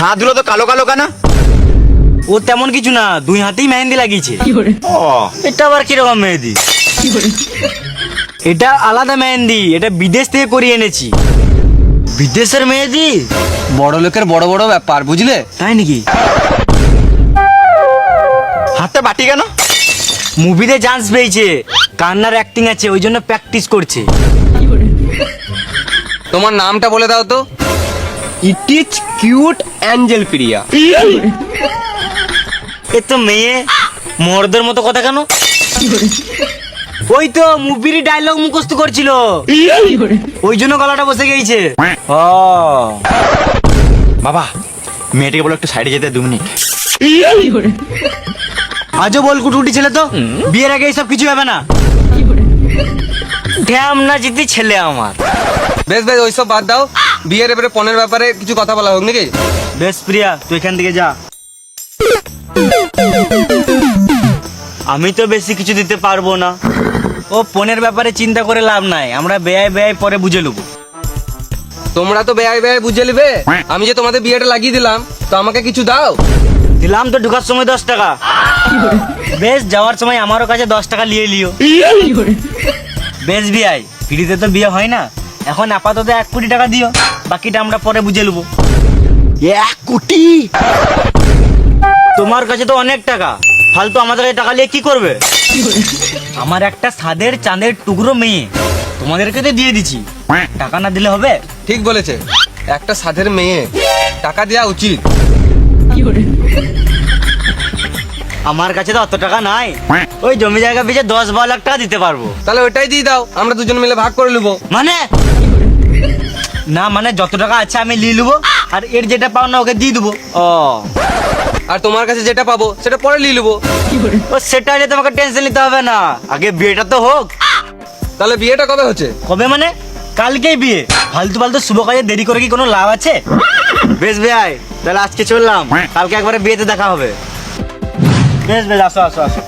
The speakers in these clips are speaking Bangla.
হাতগুলো তো কালো কালো কেন? ও তেমন কিছু না দুই হাতেই মেহেন্দি লাগিয়েছে। ও। এটা আবার কীরকম মেহেন্দি? এটা আলাদা মেহেন্দি এটা বিদেশ থেকে করিয়ে এনেছি। বিদেশের মেহেন্দি? বড় লোকের বড় বড় ব্যাপার বুঝলে? তাই নাকি? হাতটা বাটি কেন? মুভিতে চান্স পেয়েছে। কান্নার অ্যাক্টিং আছে ওই জন্য প্র্যাকটিস করছে। তোমার নামটা বলে দাও তো। It is cute angel Priya এ তো মেয়ে মর্দের মতো কথা কেন? ওই তো মুভির ডায়লগ মুখস্থ করছিল। ওই জন্য গলাটা বসে গেছে ও। বাবা মেয়েটাকে বলো একটু সাইডে যেতে দু মিনিট। আজও বল কুটুটি ছেলে তো বিয়ের আগে সব কিছু হবে না। ঢ্যাম না জিতি ছেলে আমার। বেশ বেশ ওইসব বাদ দাও। বিয়ের এবারে পনেরো ব্যাপারে কিছু কথা বলা হোক নাকি? বেশ প্রিয়া তুই এখান থেকে যা। আমি তো বেশি কিছু দিতে পারব না। ও ফোনের ব্যাপারে চিন্তা করে লাভ নাই আমরা বেয়াই বেয়াই পরে বুঝে নেব। তোমরা তো বেয়াই বেয়াই বুঝে নেবে। আমি যে তোমাদের বিয়েটা লাগিয়ে দিলাম তো আমাকে কিছু দাও। দিলাম তো ঢুকার সময় দশ টাকা। বেশ যাওয়ার সময় আমারও কাছে দশ টাকা নিয়ে লিও বেশ বিয়াই ফ্রিতে তো বিয়ে হয় না। এখন আপাতত এক কোটি টাকা দিও। বাকিটা আমরা পরে বুঝে নেব এক কোটি? তোমার কাছে তো অনেক টাকা। ফালতু আমাদের কাছে টাকা নিয়ে কি করবে? আমার একটা সাদের চাঁদের টুকরো মেয়ে। তোমাদেরকে তো দিয়ে দিছি টাকা না দিলে হবে? ঠিক বলেছে। একটা সাধের মেয়ে। টাকা দেওয়া উচিত। আমার কাছে তো অত টাকা নাই। ওই জমি জায়গা বেচে দশ বারো লাখ টাকা দিতে পারব। তাহলে ওইটাই দিয়ে দাও। আমরা দুজন মিলে ভাগ করে নেব মানে? না মানে যত টাকা আছে আমি নিয়ে নেব আর এর যেটা পাও না ওকে দিয়ে দেবো। ও। আর তোমার কাছে যেটা পাবো সেটা পরে নিয়ে নেব। ও সেটা নিয়ে তোমাকে টেনশন নিতে হবে না। আগে বিয়েটা তো হোক। তাহলে বিয়েটা কবে হচ্ছে? কবে মানে? কালকেই বিয়ে। ফালতু ফালতু শুভ কাজে দেরি করে কি কোনো লাভ আছে? বেশ ভাই তাহলে আজকে চললাম। কালকে একবারে বিয়েতে দেখা হবে। বেশ বেশ আসো আসো আসো।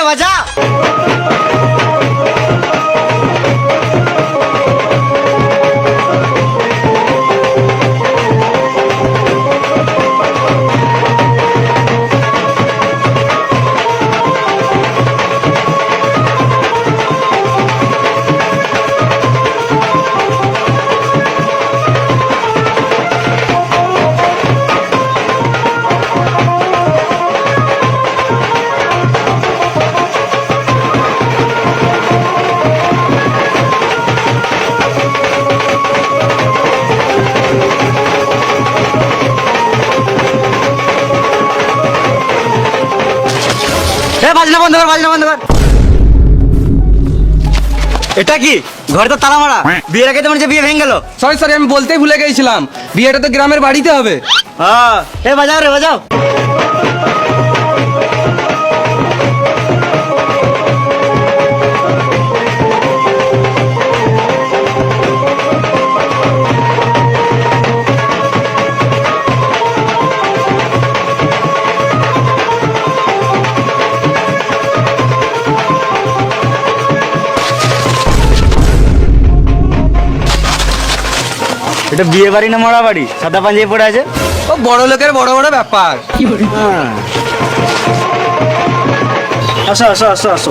এ বাজা বাজনা বন্ধ কর বাজনা বন্ধ কর। এটা কি? ঘরে তো তালা মারা। বিয়ের আগে তোমার যে বিয়ে ভেঙে গেল। সরি সরি আমি বলতেই ভুলে গেছিলাম। বিয়েটা তো গ্রামের বাড়িতে হবে। হ্যাঁ। এ বাজাও রে বাজাও। এটা বিয়ে বাড়ি না মরা বাড়ি? সাদা পাঞ্জাবি পড়ে আছে? ও বড় লোকের বড় বড় ব্যাপার। আসো আসো আসো আসো।